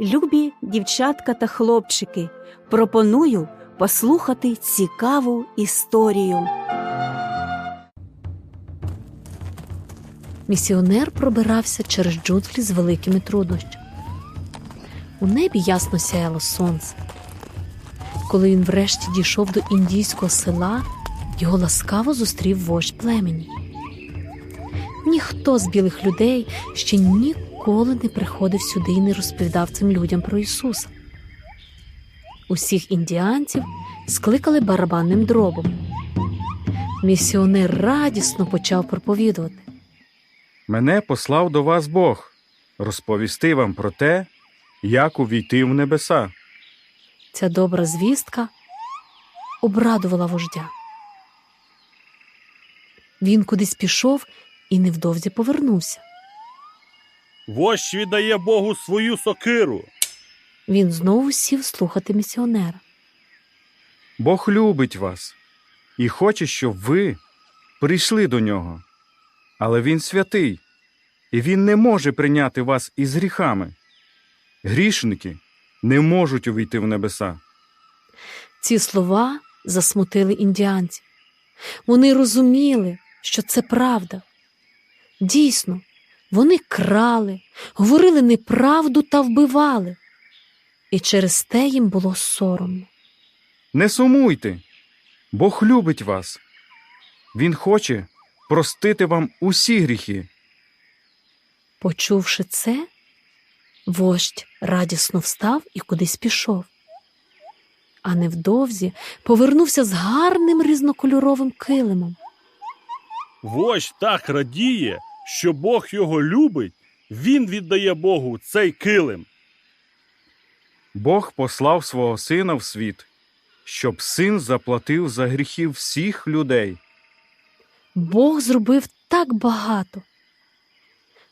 Любі дівчатка та хлопчики, пропоную послухати цікаву історію. Місіонер пробирався через джунглі з великими труднощами. У небі ясно сяяло сонце. Коли він врешті дійшов до індійського села, його ласкаво зустрів вождь племені. Ніхто з білих людей ще ніколи не приходив сюди і не розповідав цим людям про Ісуса. Усіх індіанців скликали барабанним дробом. Місіонер радісно почав проповідувати. Мене послав до вас Бог розповісти вам про те, як увійти в небеса. Ця добра звістка обрадувала вождя. Він кудись пішов і невдовзі повернувся. Вождь віддає Богу свою сокиру. Він знову сів слухати місіонера. Бог любить вас і хоче, щоб ви прийшли до нього. Але Він святий, і Він не може прийняти вас із гріхами. Грішники не можуть увійти в небеса. Ці слова засмутили індіанців. Вони розуміли, що це правда. Дійсно, вони крали, говорили неправду та вбивали. І через те їм було соромно. Не сумуйте, Бог любить вас. Він хоче простити вам усі гріхи. Почувши це, вождь радісно встав і кудись пішов. А невдовзі повернувся з гарним різнокольоровим килимом. Вождь так радіє, що Бог його любить, він віддає Богу цей килим. Бог послав свого сина в світ, щоб син заплатив за гріхи всіх людей. Бог зробив так багато.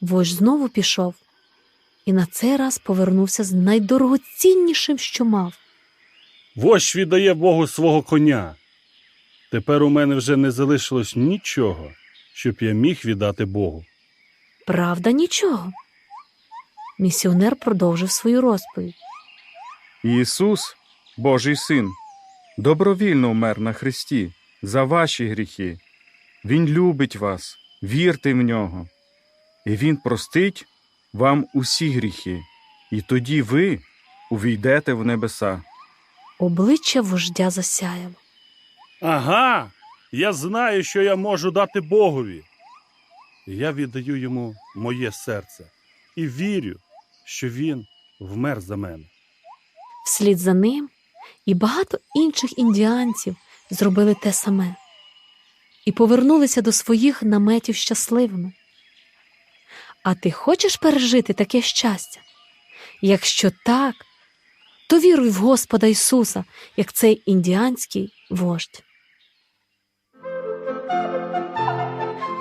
Вождь знову пішов і на цей раз повернувся з найдорогоціннішим, що мав. Вождь віддає Богу свого коня. Тепер у мене вже не залишилось нічого, щоб я міг віддати Богу. Правда, нічого. Місіонер продовжив свою розповідь. Ісус, Божий син, добровільно вмер на хресті за ваші гріхи. Він любить вас, вірте в нього, і Він простить вам усі гріхи, і тоді ви увійдете в небеса. Обличчя вождя засяяло. Ага, я знаю, що я можу дати Богові. Я віддаю йому моє серце і вірю, що він вмер за мене. Вслід за ним і багато інших індіанців зробили те саме і повернулися до своїх наметів щасливими. А ти хочеш пережити таке щастя? Якщо так, то віруй в Господа Ісуса, як цей індіанський вождь.